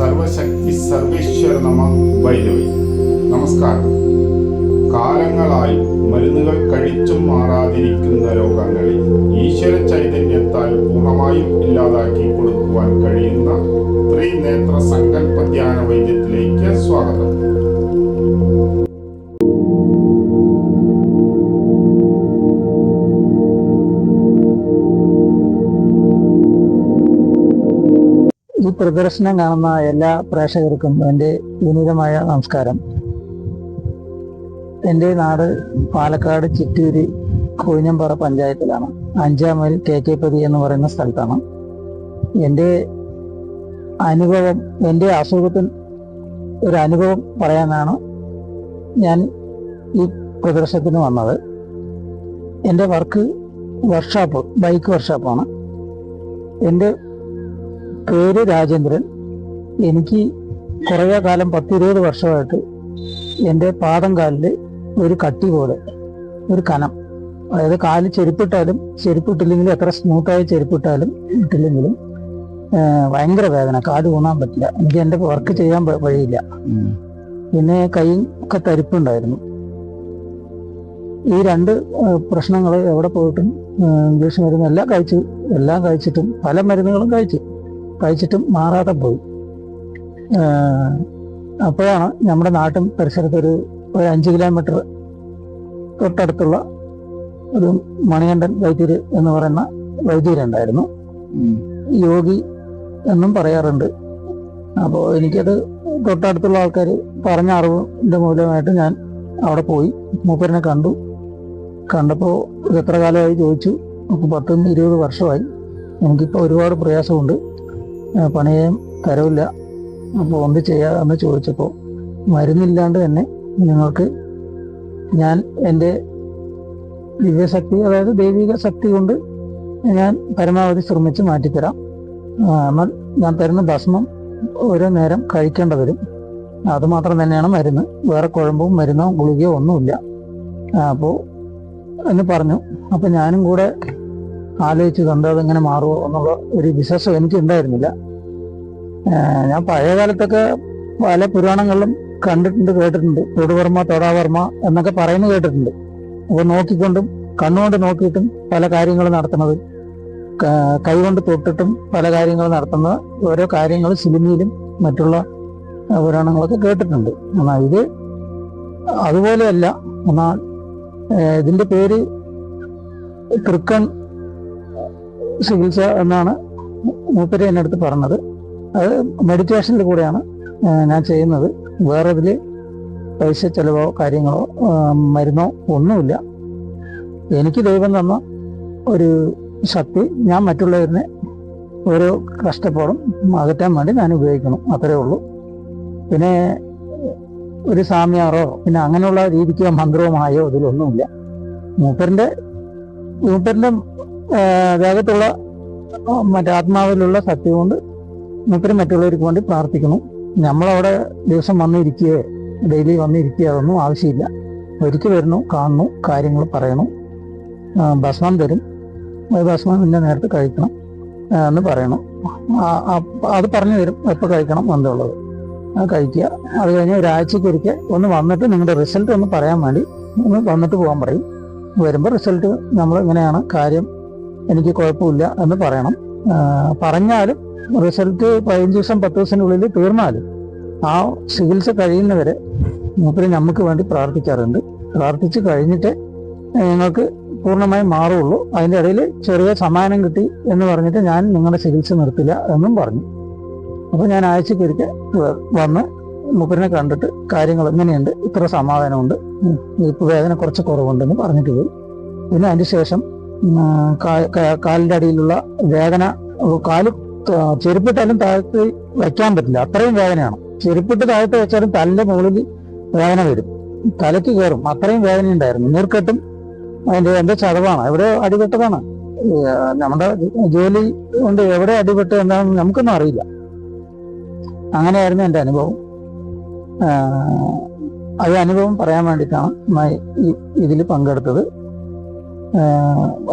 സർവശക്തി സർവേശ്വര നമ ഭൈരവി നമസ്കാരം. കാലങ്ങളായി മരുന്നുകൾ കഴിച്ചും മാറാതിരിക്കുന്ന രോഗങ്ങളെ ഈശ്വര ചൈതന്യത്താൽ പൂർണമായും ഇല്ലാതാക്കി കൊടുക്കുവാൻ കഴിയുന്ന ത്രിനേത്ര സങ്കല്പ ധ്യാന വൈദ്യത്തിലേക്ക് സ്വാഗതം. പ്രദർശനം കാണുന്ന എല്ലാ പ്രേക്ഷകർക്കും എന്റെ വിനീതമായ നമസ്കാരം. എന്റെ നാട് പാലക്കാട് ചിറ്റൂര് കൊഴിഞ്ഞമ്പാറ പഞ്ചായത്തിലാണ്. അഞ്ചാം മൈൽ പതി എന്ന് പറയുന്ന സ്ഥലത്താണ്. എന്റെ അനുഭവം എന്റെ അസുഖത്തിന് ഒരു അനുഭവം പറയാനാണ് ഞാൻ ഈ പ്രദർശനത്തിന് വന്നത്. എന്റെ വർക്ക് വർക്ക്ഷോപ്പ് ബൈക്ക് വർക്ക്ഷോപ്പാണ്. എന്റെ പേര് രാജേന്ദ്രൻ. എനിക്ക് കുറേ കാലം പത്തിരുപത് വർഷമായിട്ട് എന്റെ പാദം കാലിൽ ഒരു കട്ടി പോലെ ഒരു കനം. അതായത് കാൽ ചെരുപ്പിട്ടാലും ചെരുപ്പിട്ടില്ലെങ്കിലും എത്ര സ്മൂത്തായി ചെരുപ്പിട്ടാലും ഇട്ടില്ലെങ്കിലും ഭയങ്കര വേദന. കാൽ ഊന്നാൻ പറ്റില്ല. എനിക്ക് എന്റെ വർക്ക് ചെയ്യാൻ വഴിയില്ല. പിന്നെ കൈ ഒക്കെ തരിപ്പുണ്ടായിരുന്നു. ഈ രണ്ട് പ്രശ്നങ്ങൾ എവിടെ പോയിട്ടും ഇംഗ്ലീഷ് മരുന്ന് എല്ലാം കഴിച്ചു. എല്ലാം കഴിച്ചിട്ടും പല മരുന്നുകളും കഴിച്ചു. കഴിച്ചിട്ടും മാറാതെ പോയി. അപ്പോഴാണ് നമ്മുടെ നാട്ടും പരിസരത്തൊരു ഒരു അഞ്ച് കിലോമീറ്റർ തൊട്ടടുത്തുള്ള ഒരു മണികണ്ഠൻ വൈദ്യര് എന്ന് പറയുന്ന വൈദ്യരുണ്ടായിരുന്നു യോഗി എന്നും പറയാറുണ്ട്. അപ്പോൾ എനിക്കത് തൊട്ടടുത്തുള്ള ആൾക്കാർ പറഞ്ഞ അറിവിന്റെ മൂലമായിട്ട് ഞാൻ അവിടെ പോയി. മൂപ്പരനെ കണ്ടു. കണ്ടപ്പോൾ ഇത് എത്ര കാലമായി ചോദിച്ചു. അപ്പോൾ പത്തും ഇരുപത് വർഷമായി. എനിക്കിപ്പോൾ ഒരുപാട് പ്രയാസമുണ്ട്. ആ, പണിയാൻ തരവില്ല അപ്പോൾ എന്ത് ചെയ്യാമെന്ന് ചോദിച്ചപ്പോൾ മരുന്നില്ലാണ്ട് തന്നെ നിങ്ങൾക്ക് ഞാൻ എന്റെ ദിവ്യശക്തി അതായത് ദൈവിക ശക്തി കൊണ്ട് ഞാൻ പരമാവധി ശ്രമിച്ച് മാറ്റിത്തരാം. എന്നാൽ ഞാൻ തരുന്ന ഭസ്മം ഓരോ നേരം കഴിക്കേണ്ട വരും. അതുമാത്രം തന്നെയാണ് മരുന്ന്. വേറെ കുഴമ്പും മരുന്നോ ഗുളികയോ ഒന്നുമില്ല. അപ്പോൾ എന്ന് പറഞ്ഞു. അപ്പം ഞാനും കൂടെ ആലോചിച്ച് കണ്ട് അതെങ്ങനെ മാറുമോ എന്നുള്ള ഒരു വിശ്വാസം എനിക്ക് ഉണ്ടായിരുന്നില്ല ഞാൻ പഴയ കാലത്തൊക്കെ പല പുരാണങ്ങളിലും കണ്ടിട്ടുണ്ട് കേട്ടിട്ടുണ്ട്. തൊടുവർമ്മ തൊടാവർമ്മ എന്നൊക്കെ പറയുന്നു കേട്ടിട്ടുണ്ട്. അപ്പോൾ നോക്കിക്കൊണ്ടും കണ്ണുകൊണ്ട് നോക്കിയിട്ടും പല കാര്യങ്ങൾ നടത്തുന്നത് കൈകൊണ്ട് തൊട്ടിട്ടും പല കാര്യങ്ങൾ നടത്തുന്ന ഓരോ കാര്യങ്ങൾ സിനിമയിലും മറ്റുള്ള പുരാണങ്ങളൊക്കെ കേട്ടിട്ടുണ്ട്. എന്നാൽ ഇത് അതുപോലെയല്ല. എന്നാൽ ഇതിന്റെ പേര് തൃക്കൺ ചികിത്സ എന്നാണ് മൂപ്പര് എന്റെ അടുത്ത് പറഞ്ഞത്. അത് മെഡിറ്റേഷനിൽ കൂടെയാണ് ഞാൻ ചെയ്യുന്നത്. വേറെ ഇതിൽ പൈസ ചെലവോ കാര്യങ്ങളോ മരുന്നോ ഒന്നുമില്ല. എനിക്ക് ദൈവം തന്ന ഒരു ശക്തി ഞാൻ മറ്റുള്ളവരിനെ ഓരോ കഷ്ടപ്പാടും അകറ്റാൻ വേണ്ടി ഞാൻ ഉപയോഗിക്കണം അത്രേ ഉള്ളൂ. പിന്നെ ഒരു സാമ്യാറോ പിന്നെ അങ്ങനെയുള്ള രീതിക്കോ മന്ത്രവുമായോ ഇതിലൊന്നുമില്ല മൂപ്പരിന്റെ മൂപ്പരിന്റെ ആ, ദേഹത്തുള്ള ആ, മറ്റേ ആത്മാവിലുള്ള ശക്തി കൊണ്ട് മൂപ്പര് മറ്റുള്ളവർക്ക് വേണ്ടി പ്രാർത്ഥിക്കുന്നു. നമ്മളവിടെ ദിവസം വന്നിരിക്കുകയോ ഡെയിലി വന്നിരിക്കുകയോ അതൊന്നും ആവശ്യമില്ല. ഒരിക്കൽ വരുന്നു കാണുന്നു കാര്യങ്ങൾ പറയണം ഭക്ഷണം തരും. ഭക്ഷണം ഇന്ന നേരത്തെ കഴിക്കണം എന്ന് പറയണു അത് പറഞ്ഞു തരും എപ്പോൾ കഴിക്കണം എന്തുള്ളത് അത് കഴിക്കുക. അത് കഴിഞ്ഞ് ഒരാഴ്ചയ്ക്ക് ഒരിക്കൽ ഒന്ന് വന്നിട്ട് നിങ്ങളുടെ റിസൾട്ട് ഒന്ന് പറയാൻ വേണ്ടി ഒന്ന് വന്നിട്ട് പോകാൻ പറയും. വരുമ്പോൾ റിസൾട്ട് നമ്മൾ ഇങ്ങനെയാണ് കാര്യം എനിക്ക് കുഴപ്പമില്ല എന്ന് പറയണം. പറഞ്ഞാലും റിസൾട്ട് പതിനഞ്ച് ദിവസം പത്ത് ദിവസത്തിനുള്ളിൽ തീർന്നാലും ആ ചികിത്സ കഴിയുന്നവരെ മൂപ്പര് നമുക്ക് വേണ്ടി പ്രാർത്ഥിക്കാറുണ്ട്. പ്രാർത്ഥിച്ച് കഴിഞ്ഞിട്ട് നിങ്ങൾക്ക് പൂർണമായും മാറുള്ളൂ അതിന്റെ ഇടയിൽ ചെറിയ സമ്മാനം കിട്ടി എന്ന് പറഞ്ഞിട്ട് ഞാൻ നിങ്ങളുടെ ചികിത്സ നിർത്തില്ല എന്നും പറഞ്ഞു. അപ്പോൾ ഞാൻ ആഴ്ചക്കൊരിക്കൽ വന്ന് മൂപ്പരിനെ കണ്ടിട്ട് കാര്യങ്ങൾ ഇങ്ങനെയുണ്ട് ഇത്ര സമാധാനമുണ്ട് ഇപ്പോൾ ഇപ്പൊ വേദന കുറച്ച് കുറവുണ്ടെന്ന് പറഞ്ഞിട്ട് പോയി. പിന്നെ അതിന് ശേഷം ഉം, കാ- കാ- കാലിന്റെ അടിയിലുള്ള വേദന കാൽ ചെരുപ്പിട്ടാലും താഴത്ത് വയ്ക്കാൻ പറ്റില്ല അത്രയും വേദനയാണ് ചെരുപ്പിട്ട് താഴത്ത് വെച്ചാലും തലിന്റെ മുകളിൽ വേദന വരും തലയ്ക്ക് കയറും അത്രയും വേദന ഉണ്ടായിരുന്നു നീർക്കെട്ടും അതിന്റെ എന്റെ ചതവാണ് എവിടെ അടിപെട്ടതാണ് നമ്മുടെ ജോലി കൊണ്ട് എവിടെ അടിപെട്ട് എന്താണെന്ന് നമുക്കൊന്നും അറിയില്ല അങ്ങനെയായിരുന്നു എന്റെ അനുഭവം അത് അനുഭവം പറയാൻ വേണ്ടിയിട്ടാണ് ഇതിൽ പങ്കെടുത്തത്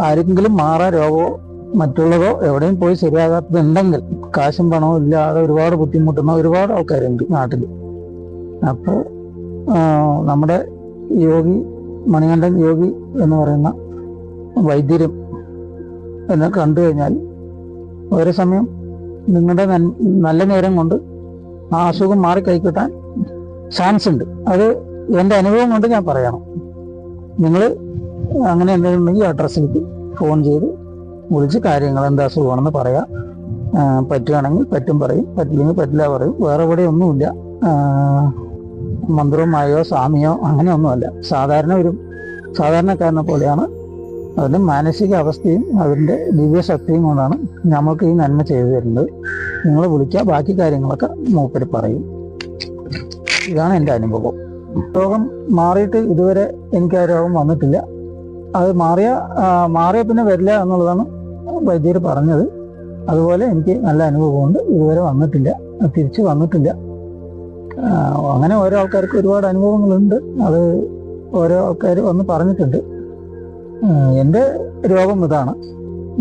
ആരെങ്കിലും മാറാ രോഗമോ മറ്റുള്ളതോ എവിടെയും പോയി ശരിയാകാത്തതുണ്ടെങ്കിൽ കാശും പണവും ഇല്ലാതെ ഒരുപാട് ബുദ്ധിമുട്ടുന്ന ഒരുപാട് ആൾക്കാരുണ്ട് നാട്ടിൽ അപ്പോൾ നമ്മുടെ യോഗി മണികണ്ഠൻ യോഗി എന്ന് പറയുന്ന വൈദ്യരും എന്ന് കണ്ടു കഴിഞ്ഞാൽ ഒരേ സമയം നിങ്ങളുടെ നല്ല നേരം കൊണ്ട് ആ അസുഖം മാറി കൈക്കിട്ടാൻ ചാൻസ് ഉണ്ട്. അത് എന്റെ അനുഭവം കൊണ്ട് ഞാൻ പറയണം. നിങ്ങൾ അങ്ങനെ എന്തെങ്കിലും ഉണ്ടെങ്കിൽ ഈ അഡ്രസ്സിലേക്ക് ഫോൺ ചെയ്ത് വിളിച്ച് കാര്യങ്ങൾ എന്താ സുഖമാണെന്ന് പറയാം. പറ്റുകയാണെങ്കിൽ പറ്റും പറയും. പറ്റില്ലെങ്കിൽ പറ്റില്ല പറയും. വേറെ ഇവിടെ ഒന്നുമില്ല. മന്ത്രവുമായോ മന്ത്രവും മായോ സ്വാമിയോ അങ്ങനെയൊന്നുമല്ല. സാധാരണ ഒരു സാധാരണക്കാരനെ പോലെയാണ് അതിന്റെ മാനസിക അവസ്ഥയും അതിന്റെ ദിവ്യശക്തിയും കൊണ്ടാണ് നമ്മൾക്ക് ഈ നന്മ ചെയ്തു തരുന്നത്. നിങ്ങൾ വിളിക്കുക. ബാക്കി കാര്യങ്ങളൊക്കെ മൂപ്പര് പറയും. ഇതാണ് എന്റെ അനുഭവം. രോഗം മാറിയിട്ട് ഇതുവരെ എനിക്ക് ആ രോഗം വന്നിട്ടില്ല. അത് മാറിയ മാറിയ പിന്നെ വരില്ല എന്നുള്ളതാണ് വൈദ്യർ പറഞ്ഞത്. അതുപോലെ എനിക്ക് നല്ല അനുഭവമുണ്ട്. ഇതുവരെ വന്നിട്ടില്ല. തിരിച്ചു വന്നിട്ടില്ല. അങ്ങനെ ഓരോ ആൾക്കാർക്ക് ഒരുപാട് അനുഭവങ്ങളുണ്ട്. അത് ഓരോ ആൾക്കാർ വന്ന് പറഞ്ഞിട്ടുണ്ട്. എന്റെ രോഗം ഇതാണ്.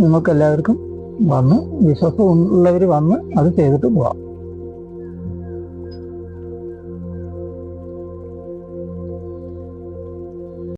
നിങ്ങൾക്ക് എല്ലാവർക്കും വന്ന് വിശ്വാസം ഉള്ളവർ വന്ന് അത് ചെയ്തിട്ട് പോവാം.